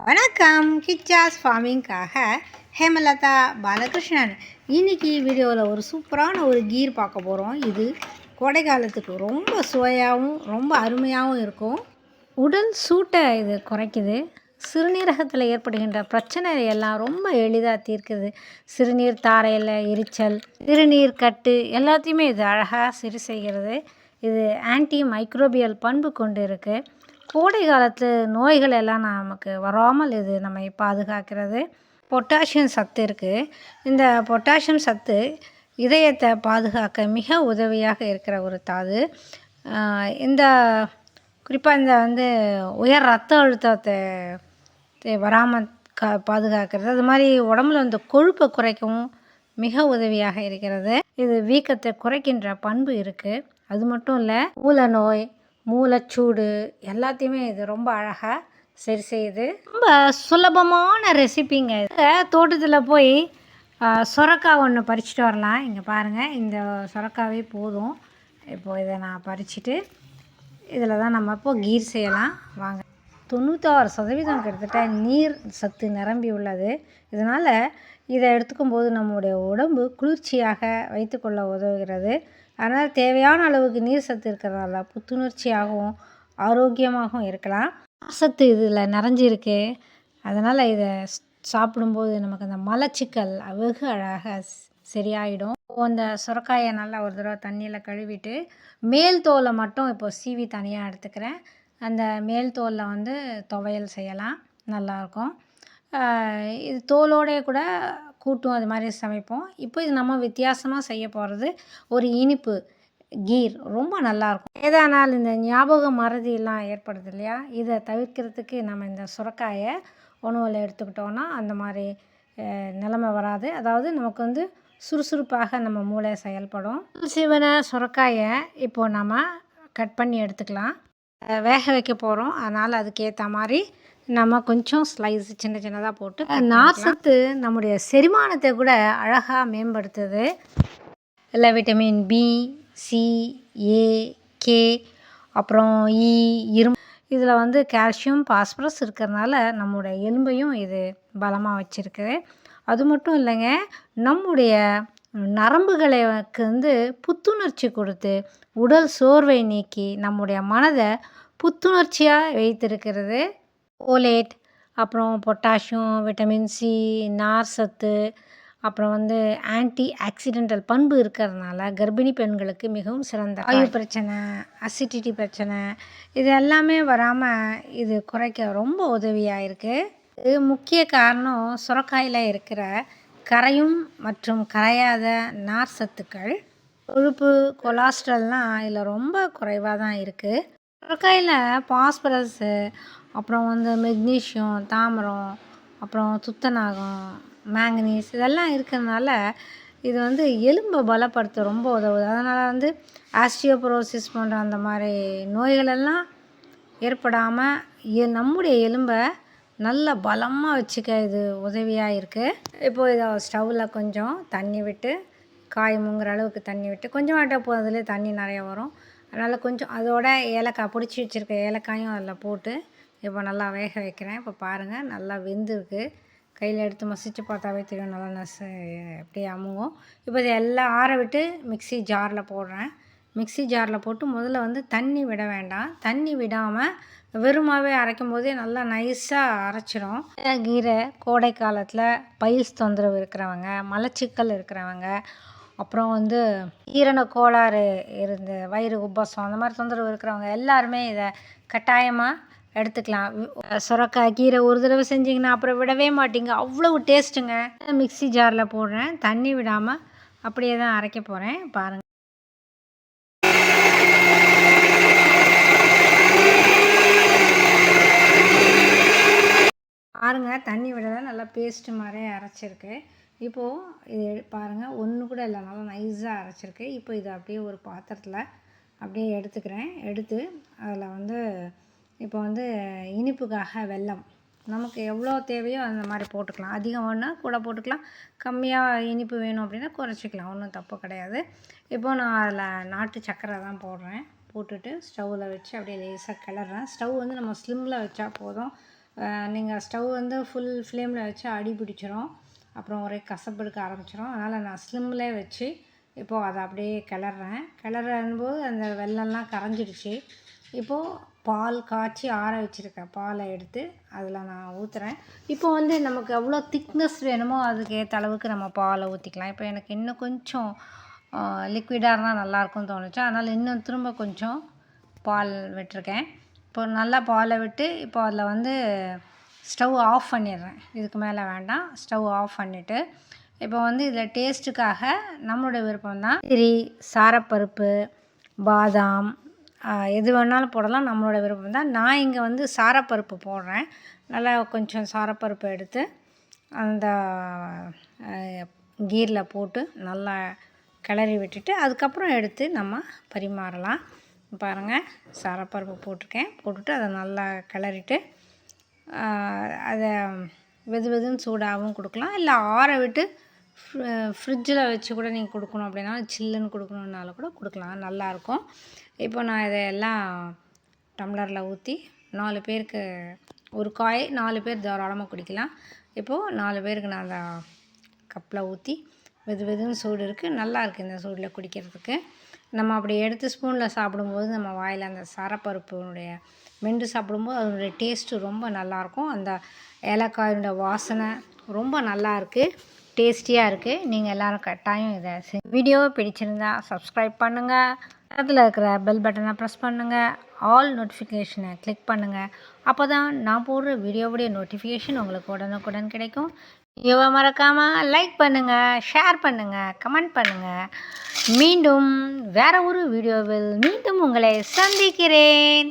வணக்கம். கிச்சாஸ் ஃபார்மிங்காக ஹேமலதா பாலகிருஷ்ணன். இன்னைக்கு வீடியோவில் ஒரு சூப்பரான ஒரு கீர் பார்க்க போகிறோம் இது கோடை காலத்துக்கு ரொம்ப சுவையாகவும் ரொம்ப அருமையாகவும் இருக்கும். உடல் சூட்டை இது குறைக்குது. சிறுநீரகத்தில் ஏற்படுகின்ற பிரச்சனை எல்லாம் ரொம்ப எளிதாக தீர்க்குது. சிறுநீர் தாரையில் எரிச்சல் சிறுநீர் கட்டு எல்லாத்தையுமே இது அழகாக சரி செய்கிறது. இது ஆன்டி மைக்ரோபியல் பண்பு கொண்டு இருக்குது கோடை காலத்து நோய்கள் எல்லாம் நமக்கு வராமல் இது நம்மை பாதுகாக்கிறது. பொட்டாசியம் சத்து இருக்குது இந்த பொட்டாசியம் சத்து இதயத்தை பாதுகாக்க மிக உதவியாக இருக்கிற ஒரு தாது. இந்த குறிப்பாக இந்த வந்து உயர் ரத்த அழுத்தத்தை வராமல் கா பாதுகாக்கிறது. அது மாதிரி உடம்புல வந்து கொழுப்பை குறைக்கவும் மிக உதவியாக இருக்கிறது. இது வீக்கத்தை குறைக்கின்ற பண்பு இருக்குது அது மட்டும் இல்லை ஊல நோய் மூலச்சூடு எல்லாத்தையுமே இது ரொம்ப அழகாக சரி செய்யுது. ரொம்ப சுலபமான ரெசிபிங்க தோட்டத்தில் போய் சுரக்காய் ஒன்று பறிச்சுட்டு வரலாம். இங்கே பாருங்கள் இந்த சொரக்காவே போதும். இப்போது இதை நான் பறிச்சுட்டு இதில் தான் நம்ம இப்போது கீர் செய்யலாம். வாங்க. தொண்ணூத்தாறு சதவீதம் கிட்டத்தட்ட நீர் சத்து நிரம்பி உள்ளது. இதனால் இதை எடுத்துக்கும் போது நம்முடைய உடம்பு குளிர்ச்சியாக வைத்துக்கொள்ள உதவுகிறது. அதனால் தேவையான அளவுக்கு நீர் சத்து இருக்கிறதால புத்துணர்ச்சியாகவும் ஆரோக்கியமாகவும் இருக்கலாம். சத்து இதில் நிறைஞ்சிருக்கு. அதனால் இதை சாப்பிடும்போது நமக்கு அந்த மலச்சிக்கல் வெகு அழகாக சரியாயிடும். அந்த சுரக்காயை நல்லா ஒரு தடவை தண்ணியில் கழுவிட்டு மேல் தோலை மட்டும் இப்போ சீவி தனியாக எடுத்துக்கிறேன். அந்த மேல் தோலில் வந்து துவையல் செய்யலாம். நல்லாயிருக்கும். இது தோலோடைய கூட கூட்டும் அது மாதிரி சமைப்போம். இப்போ இது நம்ம வித்தியாசமாக செய்ய போகிறது ஒரு இனிப்பு கீர். ரொம்ப நல்லாயிருக்கும் ஏதானால் இந்த ஞாபக மறதியெல்லாம் ஏற்படுது இல்லையா? இதை தவிர்க்கிறதுக்கு நம்ம இந்த சுரக்காயை உணவில் எடுத்துக்கிட்டோன்னா அந்த மாதிரி நிலைமை வராது. அதாவது நமக்கு வந்து சுறுசுறுப்பாக நம்ம மூளை செயல்படும். சிவனை சுரக்காயை இப்போது நம்ம கட் பண்ணி எடுத்துக்கலாம். வேக வைக்க போகிறோம் அதனால் அதுக்கேற்ற மாதிரி நம்ம கொஞ்சம் ஸ்லைஸ் சின்ன சின்னதாக போட்டு நார் சத்து நம்முடைய செரிமானத்தை கூட அழகாக மேம்படுத்துது. இல்லை vitamin B C A K அப்புறம் இ இரும்பு. இதில் வந்து கால்சியம் பாஸ்பரஸ் இருக்கிறதுனால நம்முடைய எலும்பையும் இது பலமாக வச்சுருக்குது. அது மட்டும் இல்லைங்க நம்முடைய நரம்புகளுக்கு வந்து புத்துணர்ச்சி கொடுத்து உடல் சோர்வை நீக்கி நம்முடைய மனதை புத்துணர்ச்சியாக வைத்திருக்கிறது. ஓலேட் அப்புறம் பொட்டாசியம் விட்டமின் சி நார் சத்து அப்புறம் வந்து ஆன்டி ஆக்சிடென்டல் பண்பு இருக்கிறதுனால கர்ப்பிணி பெண்களுக்கு மிகவும் சிறந்த வாயு பிரச்சனை. அசிடிட்டி பிரச்சனை. இது எல்லாமே வராமல் இது குறைக்க ரொம்ப உதவியாக இருக்குது இது முக்கிய காரணம் சுரக்காயில் இருக்கிற கரையும் மற்றும் கரையாத நார் சத்துக்கள் கொழுப்பு கொலாஸ்ட்ரல்லாம் இதில் ரொம்ப குறைவாக தான் இருக்குது சுரக்காயில் பாஸ்பரஸு அப்புறம் வந்து மெக்னீஷியம் தாமரம் அப்புறம் துத்தநாகம் மேங்கனீஸ் இதெல்லாம் இருக்கிறதுனால இது வந்து எலும்பை பலப்படுத்த ரொம்ப உதவுது. அதனால் வந்து ஆஸ்டியோபரோசிஸ் போன்ற அந்த மாதிரி நோய்களெல்லாம் ஏற்படாமல் எ நம்முடைய எலும்பை நல்ல பலமாக வச்சுக்க இது உதவியாக இருக்குது இப்போ இதை ஸ்டவ்வில் கொஞ்சம் தண்ணி விட்டு காய் முங்குற அளவுக்கு தண்ணி விட்டு கொஞ்சம் ஆட்ட போகிறதுலே தண்ணி நிறையா வரும். அதனால் கொஞ்சம் அதோட ஏலக்காய் பிடிச்சி வச்சுருக்க ஏலக்காயும் அதில் போட்டு இப்போ நல்லா வேக வைக்கிறேன். இப்போ பாருங்கள் நல்லா வெந்திருக்கு. கையில் எடுத்து மசிச்சு பார்த்தாவே தெரியும் நல்லா நச அப்படியே அமுங்கும் இப்போ இதை எல்லாம் ஆற விட்டு மிக்ஸி ஜாரில் போடுறேன். மிக்ஸி ஜாரில் போட்டு முதல்ல வந்து தண்ணி விட வேண்டாம். தண்ணி விடாமல் வெறுமாவே அரைக்கும் போதே நல்லா நைஸாக அரைச்சிரும். கீரை கோடை காலத்தில் பைல்ஸ் தொந்தரவு இருக்கிறவங்க மலச்சிக்கல் இருக்கிறவங்க அப்புறம் வந்து ஈரண கோளாறு இருந்த வயிறு உப்பசம் அந்த மாதிரி தொந்தரவு இருக்கிறவங்க எல்லாருமே இதை கட்டாயமாக எடுத்துக்கலாம். சுரக்காய் கீரை ஒரு தடவை செஞ்சிங்கன்னா அப்புறம் விடவே மாட்டிங்க. அவ்வளவு டேஸ்ட்டுங்க மிக்ஸி ஜாரில் போடுறேன். தண்ணி விடாமல் அப்படியே தான் அரைக்க போகிறேன் பாருங்கள் பாருங்க தண்ணி விட நல்லா பேஸ்ட்டு மாதிரி அரைச்சிருக்கு. இப்போது இது பாருங்கள் ஒன்று கூட இல்லை நல்லா நைஸாக அரைச்சிருக்கு. இப்போ இதை அப்படியே ஒரு பாத்திரத்தில் அப்படியே எடுத்துக்கிறேன். எடுத்து அதில் வந்து இப்போ வந்து இனிப்புக்காக வெல்லம். நமக்கு எவ்வளோ தேவையோ அந்த மாதிரி போட்டுக்கலாம். அதிகம் வேணால் கூட போட்டுக்கலாம். கம்மியாக இனிப்பு வேணும் அப்படின்னா குறைச்சிக்கலாம். ஒன்றும் தப்பு கிடையாது. இப்போ நான் அதில் நாட்டு சர்க்கரை தான் போடுறேன். போட்டுட்டு ஸ்டவ்வில் வச்சு அப்படியே லேசாக கிளறேன் ஸ்டவ் வந்து நம்ம ஸ்லிம்மில் வச்சா போதும். நீங்கள் ஸ்டவ் வந்து ஃபுல் ஃப்ளேமில் வச்சு அடி பிடிச்சிரும். அப்புறம் ஒரே கசப்பு எடுக்க அதனால் நான் ஸ்லிம்மில் வச்சு இப்போது அதை அப்படியே கிளறேன் கிளறும்போது அந்த வெள்ளம்லாம் கரைஞ்சிடுச்சு. இப்போது பால் காய்ச்சி ஆற வச்சுருக்கேன். பாலை எடுத்து அதில் நான் ஊற்றுறேன் இப்போ வந்து நமக்கு எவ்வளோ திக்னஸ் வேணுமோ அதுக்கு ஏற்ற அளவுக்கு நம்ம பாலை ஊற்றிக்கலாம் இப்போ எனக்கு இன்னும் கொஞ்சம் லிக்விடாக இருந்தால் நல்லாயிருக்கும்னு தோணுச்சு. அதனால் இன்னும் திரும்ப கொஞ்சம் பால் விட்டுருக்கேன். இப்போ நல்லா பாலை விட்டு இப்போ அதில் வந்து ஸ்டவ் ஆஃப் பண்ணிடுறேன். இதுக்கு மேலே வேண்டாம். ஸ்டவ் ஆஃப் பண்ணிவிட்டு இப்போ வந்து இதில் டேஸ்ட்டுக்காக நம்மளுடைய விருப்பம் தான் திரி சாரப்பருப்பு பாதாம் எது வேணாலும் போடலாம். நம்மளோட விருப்பம் தான். நான் இங்கே வந்து சாரப்பருப்பு போடுறேன். நல்லா கொஞ்சம் சாரப்பருப்பு எடுத்து அந்த கீரில் போட்டு நல்லா கிளறி விட்டுட்டு அதுக்கப்புறம் எடுத்து நம்ம பரிமாறலாம். பாருங்கள் சாரப்பருப்பு போட்டிருக்கேன். போட்டுட்டு அதை நல்லா கிளறிட்டு அதை வெது வெதுன்னு சூடாகவும் கொடுக்கலாம். இல்லை ஆற விட்டு ஃப்ரிட்ஜில் வச்சு கூட நீங்கள் கொடுக்கணும் அப்படின்னா சில்லுன்னு கொடுக்கணுன்னாலும் கூட கொடுக்கலாம். நல்லாயிருக்கும். இப்போ நான் இதையெல்லாம் டம்ளரில் ஊற்றி நாலு பேருக்கு ஒரு காய் நாலு பேர் தாராளமாக குடிக்கலாம். இப்போது நாலு பேருக்கு நான் அந்த கப்பில் ஊற்றி வெது வெதுன்னு சூடு இருக்குது நல்லாயிருக்கு இந்த சூடில் குடிக்கிறதுக்கு. நம்ம அப்படி எடுத்து ஸ்பூனில் சாப்பிடும்போது நம்ம வாயில் அந்த சரப்பருப்புனுடைய மெண்டு சாப்பிடும்போது அதனுடைய டேஸ்ட்டு ரொம்ப நல்லாயிருக்கும். அந்த ஏலக்காயினுடைய வாசனை ரொம்ப நல்லாயிருக்கு. டேஸ்டியாக இருக்குது நீங்கள் எல்லோரும் கட்டாயம் இதை வீடியோ பிடிச்சிருந்தா சப்ஸ்கிரைப் பண்ணுங்கள் பக்கத்தில் இருக்கிற பெல் பட்டனை ப்ரெஸ் பண்ணுங்கள் ஆல் நோட்டிஃபிகேஷனை கிளிக் பண்ணுங்கள் அப்போ தான் நான் போடுற வீடியோவுடைய நோட்டிஃபிகேஷன் உங்களுக்கு உடனுக்குடன் கிடைக்கும். வீடியோவை மறக்காமல் லைக் பண்ணுங்கள் ஷேர் பண்ணுங்கள் கமெண்ட் பண்ணுங்கள் மீண்டும் வேறு ஒரு வீடியோவில் மீண்டும் உங்களை சந்திக்கிறேன்.